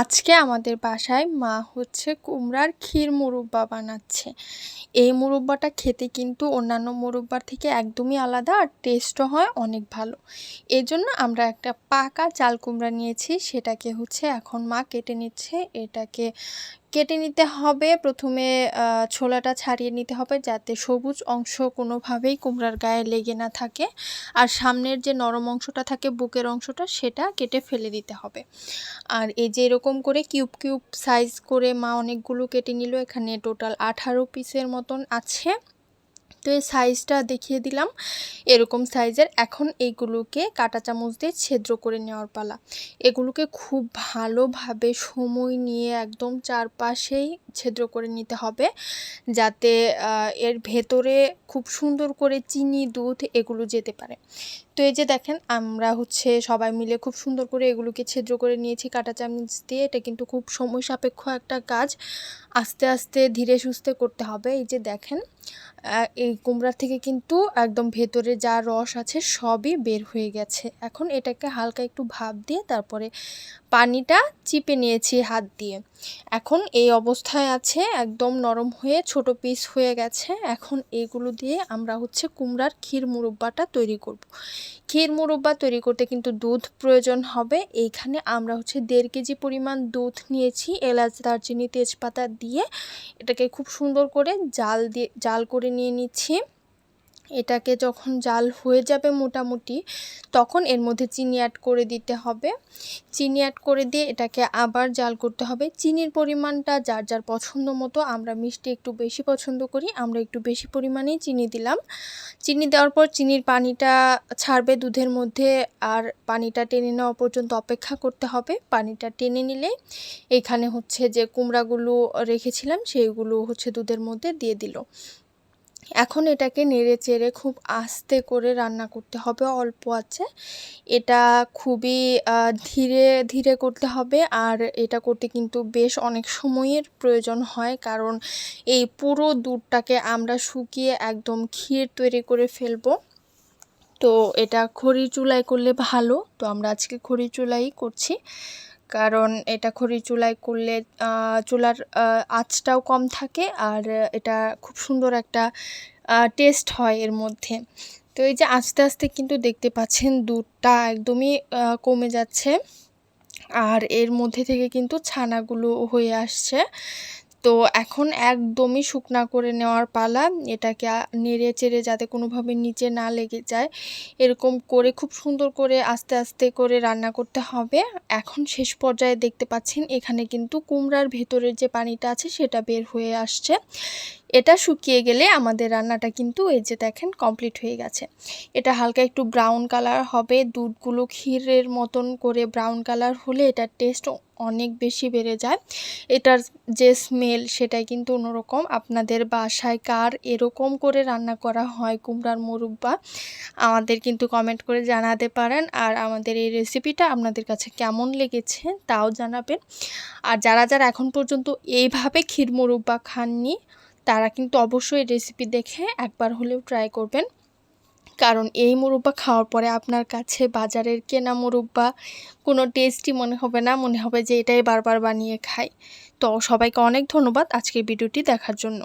আজকে আমাদের বাসায় মা হচ্ছে কুমড়ার ক্ষীর মুরব্বা বানাচ্ছে। এই মুরব্বাটা খেতে কিন্তু অন্যান্য মুরব্বার থেকে একদমই আলাদা আর টেস্টও হয় অনেক ভালো। এই জন্য আমরা একটা পাকা চাল কুমড়া নিয়েছি, সেটাকে হচ্ছে এখন মা কেটে নিচ্ছে। এটাকে কেটে নিতে হবে। প্রথমে ছোলাটা ছাড়িয়ে নিতে হবে যাতে সবুজ অংশ কোনোভাবেই কুমড়ার গায়ে লেগে না থাকে। আর সামনের যে নরম অংশটা থাকে, বুকের অংশটা, সেটা কেটে ফেলে দিতে হবে। আর এই যে এরকম করে কিউব কিউব সাইজ করে মা অনেকগুলো কেটে নিল। এখানে টোটাল আঠারো পিসের মতন আছে। তো এই সাইজটা দেখিয়ে দিলাম। এরকম সাইজের এখন এইগুলোকে কাটা চামচ দিয়ে ছেদ্র করে নেওয়ার পালা। এগুলোকে খুব ভালোভাবে সময় নিয়ে একদম চারপাশেই ছেদ্র করে নিতে হবে। যাতে এর ভেতরে খুব সুন্দর করে চিনি, দুধ এগুলো যেতে পারে। তো এই যে দেখেন, আমরা হচ্ছে সবাই মিলে খুব সুন্দর করে এগুলোকে ছিদ্র করে নিয়েছি কাটা চামচ দিয়ে। এটা কিন্তু খুব সময় সাপেক্ষ একটা কাজ। আস্তে আস্তে ধীরে সুস্থে করতে হবে। এই যে দেখেন এই কুমড়ার থেকে কিন্তু একদম ভেতরে যা রস আছে সবই বের হয়ে গেছে। এখন এটাকে হালকা একটু ভাপ দিয়ে তারপরে পানিটা চিপে নিয়েছি হাত দিয়ে। এখন এই অবস্থায় আছে, একদম নরম হয়ে ছোট পিস হয়ে গেছে। এখন এগুলো দিয়ে আমরা হচ্ছে কুমড়ার ক্ষীর মুরব্বাটা তৈরি করব। ক্ষীর মুরব্বা তৈরি করতে কিন্তু দুধ প্রয়োজন হবে। এইখানে আমরা হচ্ছে দেড় কেজি পরিমাণ দুধ নিয়েছি, এলাচ, দারচিনি, তেজপাতা দিয়ে। এটাকে খুব সুন্দর করে জাল দিয়ে, জাল করে নিয়ে নিচ্ছি। এটাকে যখন জাল হয়ে যাবে মোটামুটি, তখন এর মধ্যে চিনি অ্যাড করে দিতে হবে। চিনি অ্যাড করে দিয়ে এটাকে আবার জাল করতে হবে। চিনির পরিমাণটা যার যার পছন্দ মতো, আমরা মিষ্টি একটু বেশি পছন্দ করি, আমরা একটু বেশি পরিমাণেই চিনি দিলাম। চিনি দেওয়ার পর চিনির পানিটা ছাড়বে দুধের মধ্যে, আর পানিটা টেনে নেওয়া পর্যন্ত অপেক্ষা করতে হবে। পানিটা টেনে নিলে এখানে হচ্ছে যে কুমড়াগুলো রেখেছিলাম, সেইগুলো হচ্ছে দুধের মধ্যে দিয়ে দিল। এখন এটাকে নেড়ে চেড়ে খুব আস্তে করে রান্না করতে হবে, অল্প আছে। এটা খুবই ধীরে ধীরে করতে হবে আর এটা করতে কিন্তু বেশ অনেক সময়ের প্রয়োজন হয় কারণ এই পুরো দুধটাকে আমরা শুকিয়ে একদম ক্ষীর তৈরি করে ফেলব। তো এটা খড়ি চুলায় করলে ভালো। তো আমরা আজকে খড়ি চুলাই করছি। কারণ এটা খড়ি চুলায় করলে চুলার আঁচটাও কম থাকে আর এটা খুব সুন্দর একটা টেস্ট হয় এর মধ্যে। তো এই যে আস্তে আস্তে কিন্তু দেখতে পাচ্ছেন দুধটা একদমই কমে যাচ্ছে। আর এর মধ্যে থেকে কিন্তু ছানাগুলো হয়ে আসছে। তো এখন একদমই শুকনা করে নেওয়ার পালা। এটাকে নেড়ে চেড়ে যাতে কোনোভাবে নিচে না লেগে যায়। এরকম করে খুব সুন্দর করে আস্তে আস্তে করে রান্না করতে হবে। এখন শেষ পর্যায়ে দেখতে পাচ্ছেন এখানে কিন্তু কুমড়ার ভেতরের যে পানিটা আছে সেটা বের হয়ে আসছে। এটা শুকিয়ে গেলে আমাদের রান্নাটা কিন্তু এই যে দেখেন কমপ্লিট হয়ে গেছে। এটা হালকা একটু ব্রাউন কালার হবে। দুধগুলো ক্ষীরের মতন করে ব্রাউন কালার হলে এটার টেস্ট অনেক বেশি বেড়ে যায়। এটার যে স্মেল সেটাই কিন্তু অন্যরকম। আপনাদের বাসায় কার এরকম করে রান্না করা হয় কুমড়ার মুরব্বা, আমাদের কিন্তু কমেন্ট করে জানাতে পারেন। আর আমাদের এই রেসিপিটা আপনাদের কাছে কেমন লেগেছে তাও জানাবেন। আর যারা যারা এখন পর্যন্ত এইভাবে ক্ষীর মুরব্বা খাননি, তারা কিন্তু অবশ্যই রেসিপি দেখে একবার হলেও ট্রাই করবেন। কারণ এই মুরব্বা খাওয়ার পরে আপনার কাছে বাজারের কেনা মুরব্বা কোনো টেস্টই মনে হবে না, মনে হবে যে এটাই বারবার বানিয়ে খাই। তো সবাইকে অনেক ধন্যবাদ আজকে ভিডিওটি দেখার জন্য।